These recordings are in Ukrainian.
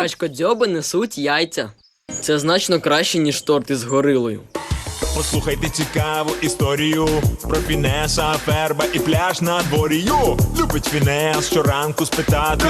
Качкодзьоби несуть яйця. Це значно краще, ніж торти з горилою. Послухайте цікаву історію про Фінеса, Ферба і пляж на дворі. Ю! Любить Фінес щоранку спитати,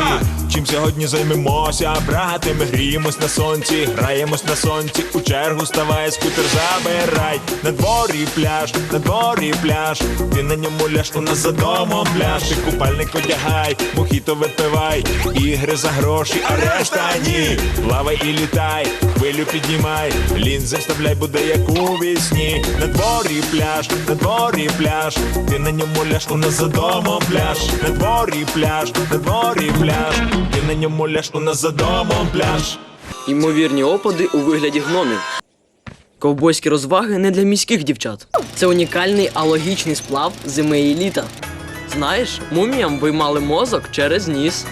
чим сьогодні займемося, брати. Ми гріємось на сонці, граємось на сонці. У чергу ставай, скутер забирай. На дворі пляж, на дворі пляж. Ти на ньому ляж, у нас за домом пляж. Ти купальник одягай, мохіто випивай, ігри за гроші, а решта ні. Плавай і літай, хвилю піднімай, лінзи вставляй, буде як у вісні. На дворі пляж, на дворі пляж. Ти на ньому ляж, у нас за домом пляж. На дворі пляж, на дворі пляж. Ти на ньому ляж, у нас за домом пляж. Ймовірні опади у вигляді гномів. Ковбойські розваги не для міських дівчат. Це унікальний алогічний сплав зими і літа. Знаєш, муміям виймали мозок через ніс.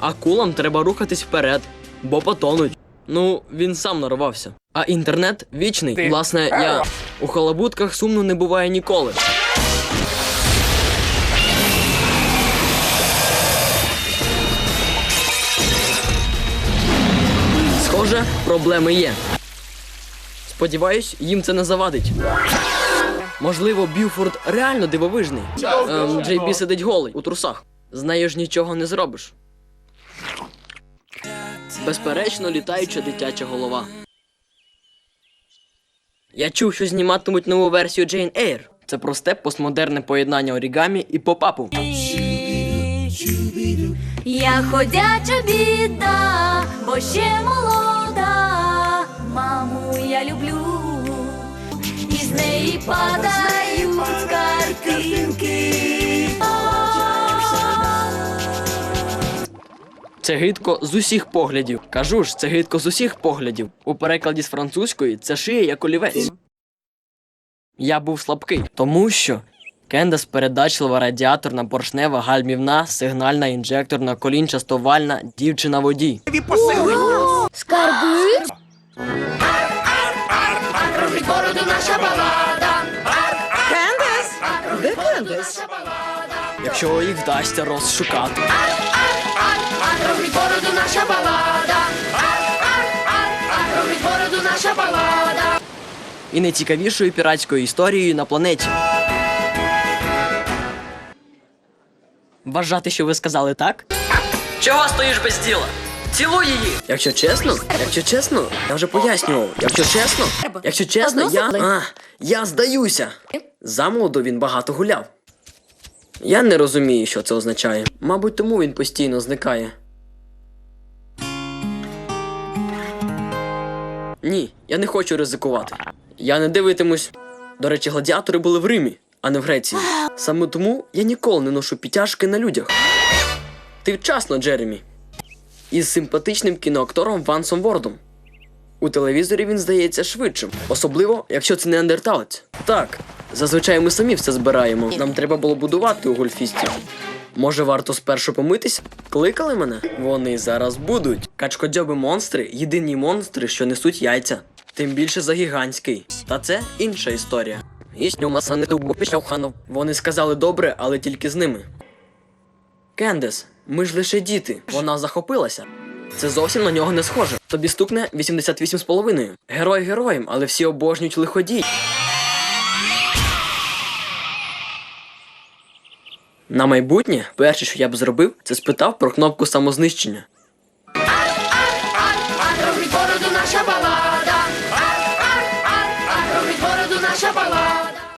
Акулам треба рухатись вперед, бо потонуть. Ну, він сам нарвався. А інтернет вічний. Власне, я у халабутках сумно не буває ніколи. Схоже, проблеми є. Сподіваюсь, їм це не завадить. Можливо, Бюфорд реально дивовижний. Ем, Джей Бі сидить голий у трусах. З нею ж нічого не зробиш. Безперечно, літаюча дитяча голова. Я чув, що зніматимуть нову версію Джейн Ейр. Це просте постмодерне поєднання орігамі і попапу. Я ходяча біда, бо ще молода. Маму я люблю, і з неї падають Це гидко з усіх поглядів. Кажу ж, це гидко з усіх поглядів. У перекладі з французької це шиє як олівець. Я був слабкий, тому що Кендас передачлива радіаторна поршнева гальмівна сигнальна інжекторна колінчастовальна дівчина водій. Скарби? Де Кендес? Якщо їх вдасться розшукати. Бороду наша балада. І найцікавішою піратською історією на планеті. Вважати, що ви сказали так? Чого стоїш без діла? Цілуй її! Якщо чесно, якщо чесно, я вже пояснював. Якщо чесно, якщо чесно, я. А, я здаюся. Замолоду він багато гуляв. Я не розумію, що це означає. Мабуть, тому він постійно зникає. Ні, я не хочу ризикувати. Я не дивитимусь. До речі, гладіатори були в Римі, а не в Греції. Саме тому я ніколи не ношу підтяжки на людях. Ти вчасно, Джеремі. Із симпатичним кіноактором Вансом Вордом. У телевізорі він здається швидшим, особливо, якщо це не андерталець. Так, зазвичай ми самі все збираємо. Нам треба було будувати у гольфісті. Може, варто спершу помитись? Кликали мене? Вони зараз будуть. Качкодзьоби монстри єдині монстри, що несуть яйця. Тим більше за гігантський. Та це інша історія. Існю масани ханов. Вони сказали добре, але тільки з ними. Кендес, ми ж лише діти. Вона захопилася. Це зовсім на нього не схоже. Тобі стукне 88,5. Герой героєм, але всі обожнюють лиходій. На майбутнє, перше, що я б зробив, це спитав про кнопку самознищення. Ай, ай, ай, а бороду наша бала.